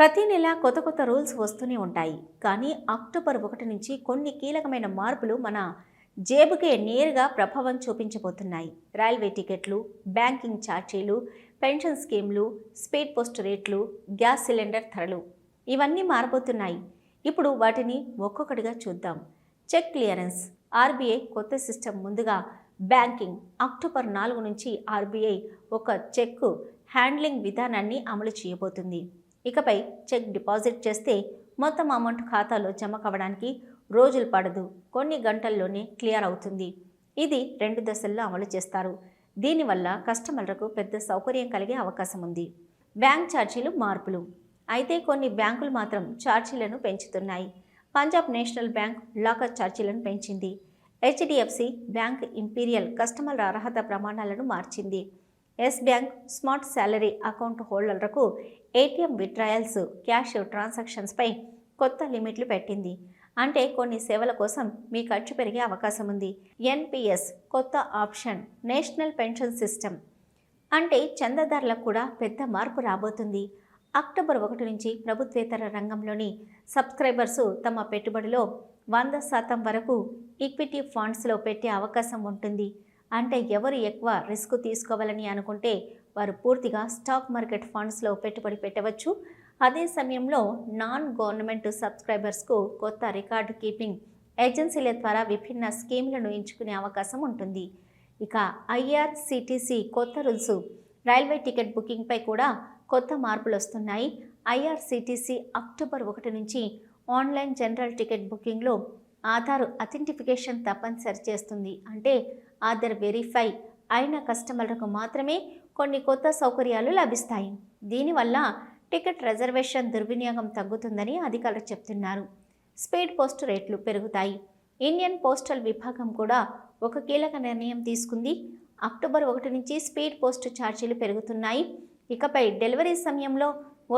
ప్రతి నెల కొత్త కొత్త రూల్స్ వస్తూనే ఉంటాయి. కానీ అక్టోబర్ ఒకటి నుంచి కొన్ని కీలకమైన మార్పులు మన జేబుకే నేరుగా ప్రభావం చూపించబోతున్నాయి. రైల్వే టికెట్లు బ్యాంకింగ్ ఛార్జీలు పెన్షన్ స్కీమ్లు స్పీడ్ పోస్ట్ రేట్లు గ్యాస్ సిలిండర్ ధరలు ఇవన్నీ మారబోతున్నాయి. ఇప్పుడు వాటిని ఒక్కొక్కటిగా చూద్దాం. చెక్ క్లియరెన్స్ ఆర్బీఐ కొత్త సిస్టమ్ ముందుగా బ్యాంకింగ్ అక్టోబర్ నాలుగు నుంచి ఆర్బీఐ ఒక చెక్ హ్యాండ్లింగ్ విధానాన్ని అమలు చేయబోతుంది. ఇకపై చెక్ డిపాజిట్ చేస్తే మొత్తం అమౌంట్ ఖాతాలో జమ కావడానికి రోజులు పడదు. కొన్ని గంటల్లోనే క్లియర్ అవుతుంది. ఇది రెండు దశల్లో అమలు చేస్తారు. దీనివల్ల కస్టమర్లకు పెద్ద సౌకర్యం కలిగే అవకాశం ఉంది. బ్యాంక్ ఛార్జీలు మార్పులు. అయితే కొన్ని బ్యాంకులు మాత్రం ఛార్జీలను పెంచుతున్నాయి. పంజాబ్ నేషనల్ బ్యాంక్ లాకర్ ఛార్జీలను పెంచింది. హెచ్డిఎఫ్సి బ్యాంక్ ఇంపీరియల్ కస్టమర్ అర్హత ప్రమాణాలను మార్చింది. Yes Bank smart salary account హోల్డర్లకు ATM withdrawals cash ట్రాన్సాక్షన్స్పై కొత్త లిమిట్లు పెట్టింది. అంటే కొన్ని సేవల కోసం మీ ఖర్చు పెరిగే అవకాశం ఉంది. ఎన్పిఎస్ కొత్త ఆప్షన్ నేషనల్ పెన్షన్ సిస్టమ్. అంటే చందాదారులకు కూడా పెద్ద మార్పు రాబోతుంది. అక్టోబర్ ఒకటి నుంచి ప్రభుత్వేతర రంగంలోని సబ్స్క్రైబర్స్ తమ పెట్టుబడిలో వంద శాతం వరకు ఈక్విటీ ఫండ్స్లో పెట్టే అవకాశం ఉంటుంది. అంటే ఎవరు ఎక్కువ రిస్క్ తీసుకోవాలని అనుకుంటే వారు పూర్తిగా స్టాక్ మార్కెట్ ఫండ్స్లో పెట్టుబడి పెట్టవచ్చు. అదే సమయంలో నాన్ గవర్నమెంట్ సబ్స్క్రైబర్స్కు కొత్త రికార్డు కీపింగ్ ఏజెన్సీల ద్వారా విభిన్న స్కీమ్లను ఎంచుకునే అవకాశం ఉంటుంది. ఇక ఐఆర్సిటిసి కొత్త రూల్స్ రైల్వే టికెట్ బుకింగ్పై కూడా కొత్త మార్పులు వస్తున్నాయి. ఐఆర్సిటిసి అక్టోబర్ ఒకటి నుంచి ఆన్లైన్ జనరల్ టికెట్ బుకింగ్లో ఆధార్ అథెంటిఫికేషన్ తప్పనిసరి చేస్తుంది. అంటే ఆధార్ వెరిఫై అయిన కస్టమర్లకు మాత్రమే కొన్ని కొత్త సౌకర్యాలు లభిస్తాయి. దీనివల్ల టికెట్ రిజర్వేషన్ దుర్వినియోగం తగ్గుతుందని అధికారులు చెప్తున్నారు. స్పీడ్ పోస్ట్ రేట్లు పెరుగుతాయి. ఇండియన్ పోస్టల్ విభాగం కూడా ఒక కీలక నిర్ణయం తీసుకుంది. అక్టోబర్ ఒకటి నుంచి స్పీడ్ పోస్ట్ ఛార్జీలు పెరుగుతున్నాయి. ఇకపై డెలివరీ సమయంలో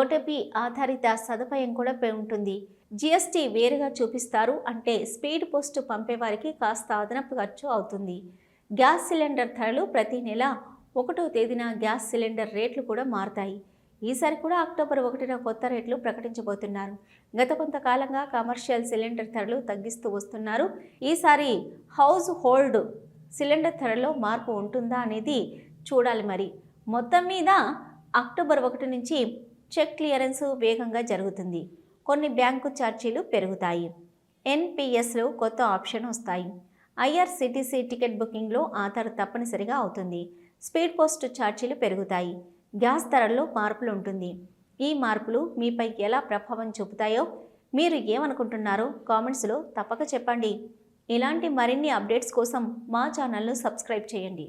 ఓటీపీ ఆధారిత సదుపాయం కూడా ఉంటుంది. జిఎస్టీ వేరుగా చూపిస్తారు అంటే స్పీడ్ పోస్ట్ పంపేవారికి కాస్త అదనపు ఖర్చు అవుతుంది. గ్యాస్ సిలిండర్ ధరలు ప్రతి నెల ఒకటో తేదీన గ్యాస్ సిలిండర్ రేట్లు కూడా మారుతాయి. ఈసారి కూడా అక్టోబర్ ఒకటిన కొత్త రేట్లు ప్రకటించబోతున్నారు. గత కొంతకాలంగా కమర్షియల్ సిలిండర్ ధరలు తగ్గిస్తూ వస్తున్నారు. ఈసారి హౌస్ హోల్డ్ సిలిండర్ ధరలో మార్పు ఉంటుందా అనేది చూడాలి మరి. మొత్తం మీద అక్టోబర్ ఒకటి నుంచి చెక్ క్లియరెన్స్ వేగంగా జరుగుతుంది. కొన్ని బ్యాంకు ఛార్జీలు పెరుగుతాయి. ఎన్పిఎస్లో కొత్త ఆప్షన్ వస్తాయి. ఐఆర్సిటీసీ టికెట్ బుకింగ్లో ఆధార్ తప్పనిసరిగా అవుతుంది. స్పీడ్ పోస్ట్ ఛార్జీలు పెరుగుతాయి. గ్యాస్ ధరల్లో మార్పులు ఉంటుంది. ఈ మార్పులు మీపై ఎలా ప్రభావం చూపుతాయో మీరు ఏమనుకుంటున్నారో కామెంట్స్లో తప్పక చెప్పండి. ఇలాంటి మరిన్ని అప్డేట్స్ కోసం మా ఛానల్ను సబ్స్క్రైబ్ చేయండి.